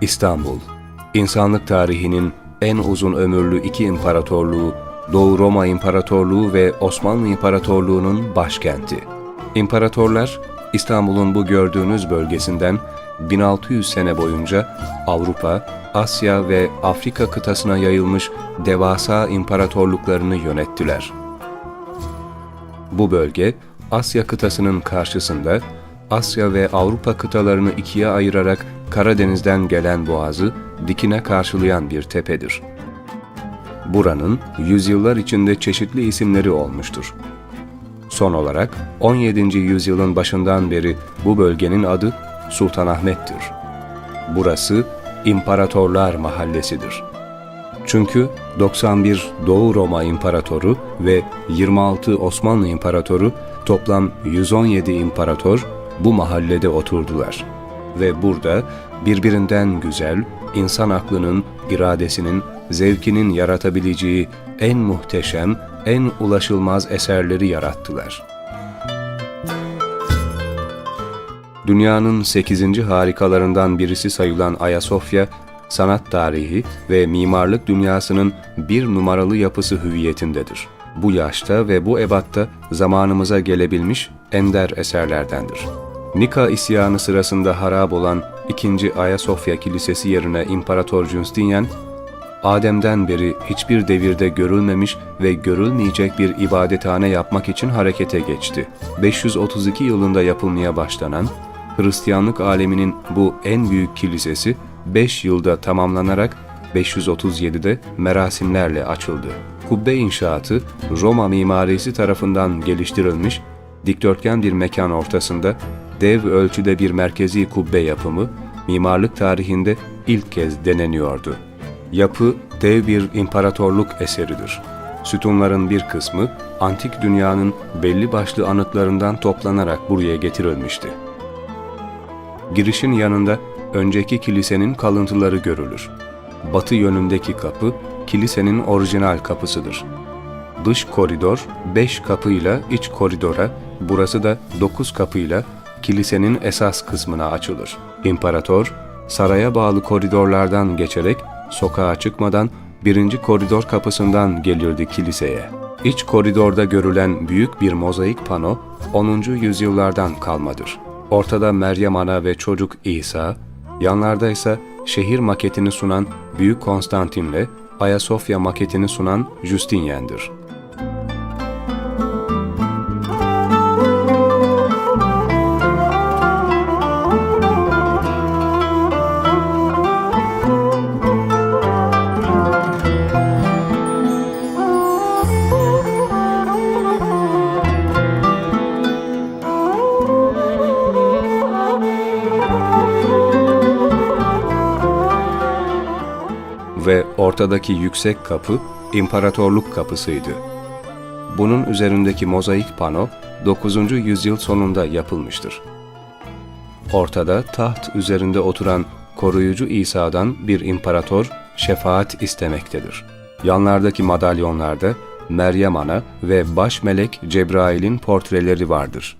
İstanbul, insanlık tarihinin en uzun ömürlü iki imparatorluğu, Doğu Roma İmparatorluğu ve Osmanlı İmparatorluğu'nun başkenti. İmparatorlar, İstanbul'un bu gördüğünüz bölgesinden 1600 sene boyunca Avrupa, Asya ve Afrika kıtasına yayılmış devasa imparatorluklarını yönettiler. Bu bölge, Asya kıtasının karşısında, Asya ve Avrupa kıtalarını ikiye ayırarak Karadeniz'den gelen boğazı dikine karşılayan bir tepedir. Buranın yüzyıllar içinde çeşitli isimleri olmuştur. Son olarak 17. yüzyılın başından beri bu bölgenin adı Sultanahmet'tir. Burası İmparatorlar Mahallesidir. Çünkü 91 Doğu Roma İmparatoru ve 26 Osmanlı İmparatoru toplam 117 imparator bu mahallede oturdular. Ve burada birbirinden güzel, insan aklının, iradesinin, zevkinin yaratabileceği en muhteşem, en ulaşılmaz eserleri yarattılar. Dünyanın 8. harikalarından birisi sayılan Ayasofya, sanat tarihi ve mimarlık dünyasının bir numaralı yapısı hüviyetindedir. Bu yaşta ve bu ebatta zamanımıza gelebilmiş ender eserlerdendir. Nika isyanı sırasında harap olan 2. Ayasofya Kilisesi yerine İmparator Justinian, Adem'den beri hiçbir devirde görülmemiş ve görülmeyecek bir ibadethane yapmak için harekete geçti. 532 yılında yapılmaya başlanan Hristiyanlık aleminin bu en büyük kilisesi 5 yılda tamamlanarak 537'de merasimlerle açıldı. Kubbe inşaatı Roma mimarisi tarafından geliştirilmiş dikdörtgen bir mekan ortasında dev ölçüde bir merkezi kubbe yapımı mimarlık tarihinde ilk kez deneniyordu. Yapı dev bir imparatorluk eseridir. Sütunların bir kısmı antik dünyanın belli başlı anıtlarından toplanarak buraya getirilmişti. Girişin yanında önceki kilisenin kalıntıları görülür. Batı yönündeki kapı kilisenin orijinal kapısıdır. Dış koridor 5 kapıyla iç koridora, burası da 9 kapıyla kilisenin esas kısmına açılır. İmparator, saraya bağlı koridorlardan geçerek sokağa çıkmadan birinci koridor kapısından gelirdi kiliseye. İç koridorda görülen büyük bir mozaik pano 10. yüzyıllardan kalmadır. Ortada Meryem Ana ve çocuk İsa, yanlarda ise şehir maketini sunan Büyük Konstantin'le Ayasofya maketini sunan Justinian'dır. Ortadaki yüksek kapı imparatorluk kapısıydı. Bunun üzerindeki mozaik pano 9. yüzyıl sonunda yapılmıştır. Ortada taht üzerinde oturan koruyucu İsa'dan bir imparator şefaat istemektedir. Yanlardaki madalyonlarda Meryem Ana ve baş melek Cebrail'in portreleri vardır.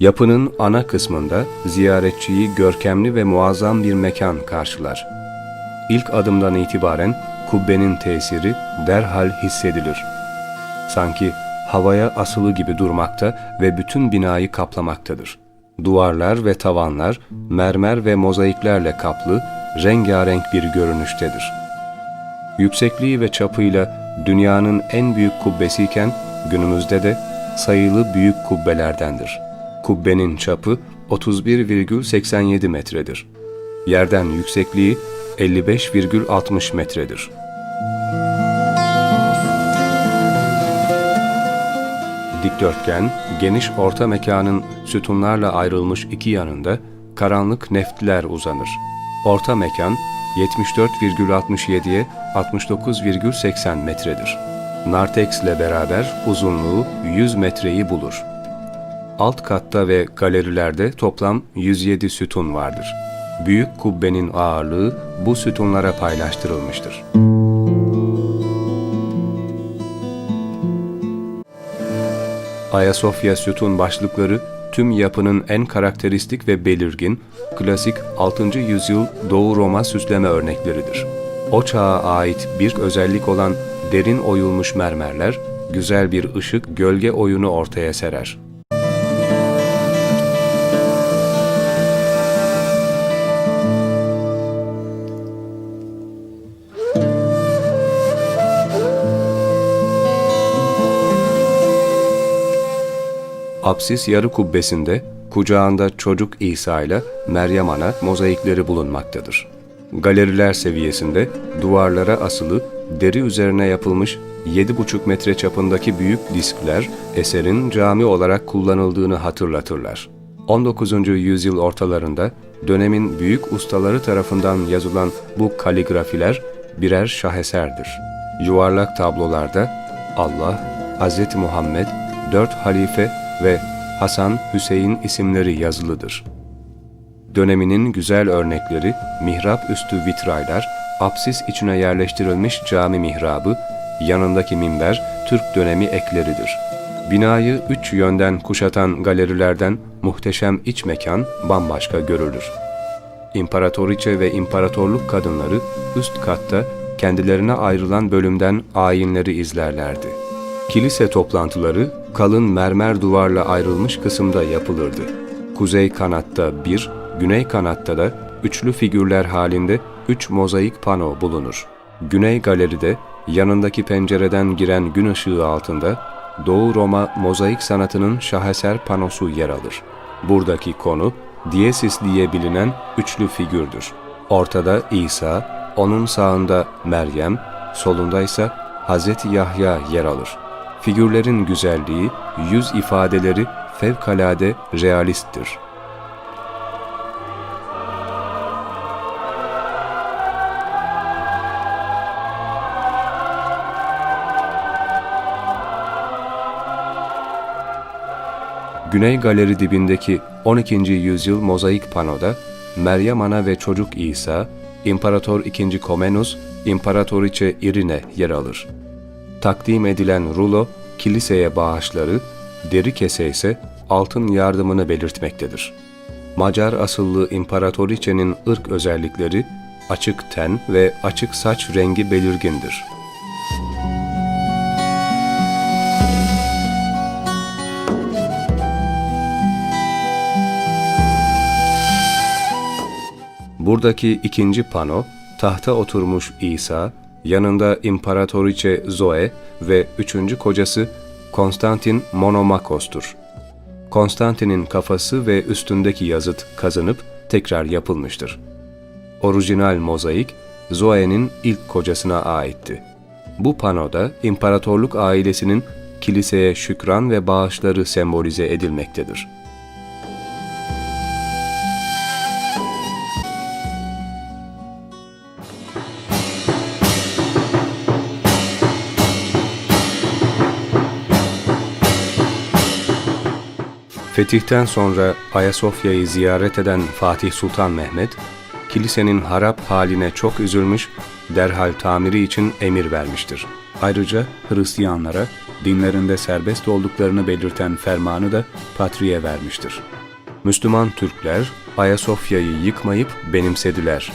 Yapının ana kısmında ziyaretçiyi görkemli ve muazzam bir mekan karşılar. İlk adımdan itibaren kubbenin tesiri derhal hissedilir. Sanki havaya asılı gibi durmakta ve bütün binayı kaplamaktadır. Duvarlar ve tavanlar mermer ve mozaiklerle kaplı, rengarenk bir görünüştedir. Yüksekliği ve çapıyla dünyanın en büyük kubbesiyken günümüzde de sayılı büyük kubbelerdendir. Kubbenin çapı 31,87 metredir. Yerden yüksekliği 55,60 metredir. Dikdörtgen, geniş orta mekanın sütunlarla ayrılmış iki yanında karanlık neftler uzanır. Orta mekan 74,67'ye 69,80 metredir. Nartex ile beraber uzunluğu 100 metreyi bulur. Alt katta ve galerilerde toplam 107 sütun vardır. Büyük kubbenin ağırlığı bu sütunlara paylaştırılmıştır. Ayasofya sütun başlıkları tüm yapının en karakteristik ve belirgin, klasik 6. yüzyıl Doğu Roma süsleme örnekleridir. O çağa ait bir özellik olan derin oyulmuş mermerler, güzel bir ışık gölge oyunu ortaya serer. Apsis yarı kubbesinde kucağında çocuk İsa ile Meryem Ana mozaikleri bulunmaktadır. Galeriler seviyesinde duvarlara asılı deri üzerine yapılmış 7,5 metre çapındaki büyük diskler eserin cami olarak kullanıldığını hatırlatırlar. 19. yüzyıl ortalarında dönemin büyük ustaları tarafından yazılan bu kaligrafiler birer şaheserdir. Yuvarlak tablolarda Allah, Hz. Muhammed, dört halife ve Hasan, Hüseyin isimleri yazılıdır. Döneminin güzel örnekleri mihrap üstü vitraylar, apsis içine yerleştirilmiş cami mihrabı, yanındaki minber Türk dönemi ekleridir. Binayı üç yönden kuşatan galerilerden muhteşem iç mekan bambaşka görülür. İmparatoriçe ve imparatorluk kadınları üst katta kendilerine ayrılan bölümden ayinleri izlerlerdi. Kilise toplantıları kalın mermer duvarla ayrılmış kısımda yapılırdı. Kuzey kanatta bir, güney kanatta da üçlü figürler halinde üç mozaik pano bulunur. Güney galeride yanındaki pencereden giren gün ışığı altında Doğu Roma mozaik sanatının şaheser panosu yer alır. Buradaki konu Diesis diye bilinen üçlü figürdür. Ortada İsa, onun sağında Meryem, solunda ise Hz. Yahya yer alır. Figürlerin güzelliği, yüz ifadeleri fevkalade realisttir. Güney galeri dibindeki 12. yüzyıl mozaik panoda Meryem Ana ve çocuk İsa, İmparator II. Komnenos, İmparatoriçe Irine yer alır. Takdim edilen rulo, kiliseye bağışları, deri kese ise altın yardımını belirtmektedir. Macar asıllı İmparatoriçe'nin ırk özellikleri, açık ten ve açık saç rengi belirgindir. Buradaki ikinci pano, tahta oturmuş İsa, yanında İmparatoriçe Zoe ve üçüncü kocası Konstantin Monomakos'tur. Konstantin'in kafası ve üstündeki yazıt kazınıp tekrar yapılmıştır. Orijinal mozaik, Zoe'nin ilk kocasına aitti. Bu panoda imparatorluk ailesinin kiliseye şükran ve bağışları sembolize edilmektedir. Fetihten sonra Ayasofya'yı ziyaret eden Fatih Sultan Mehmet, kilisenin harap haline çok üzülmüş, derhal tamiri için emir vermiştir. Ayrıca Hristiyanlara dinlerinde serbest olduklarını belirten fermanı da Patri'ye vermiştir. Müslüman Türkler Ayasofya'yı yıkmayıp benimsediler.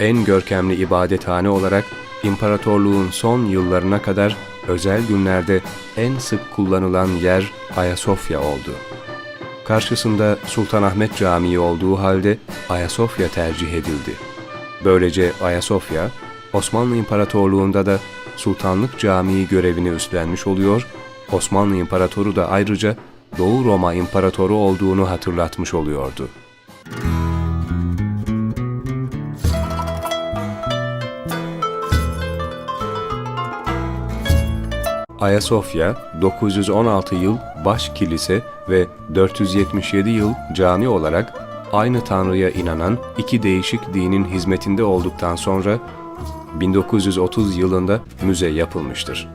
En görkemli ibadethane olarak imparatorluğun son yıllarına kadar özel günlerde en sık kullanılan yer Ayasofya oldu. Karşısında Sultanahmet Camii olduğu halde Ayasofya tercih edildi. Böylece Ayasofya, Osmanlı İmparatorluğu'nda da Sultanlık Camii görevini üstlenmiş oluyor, Osmanlı İmparatoru da ayrıca Doğu Roma İmparatoru olduğunu hatırlatmış oluyordu. Ayasofya 916 yıl baş kilise ve 477 yıl cami olarak aynı Tanrı'ya inanan iki değişik dinin hizmetinde olduktan sonra 1930 yılında müze yapılmıştır.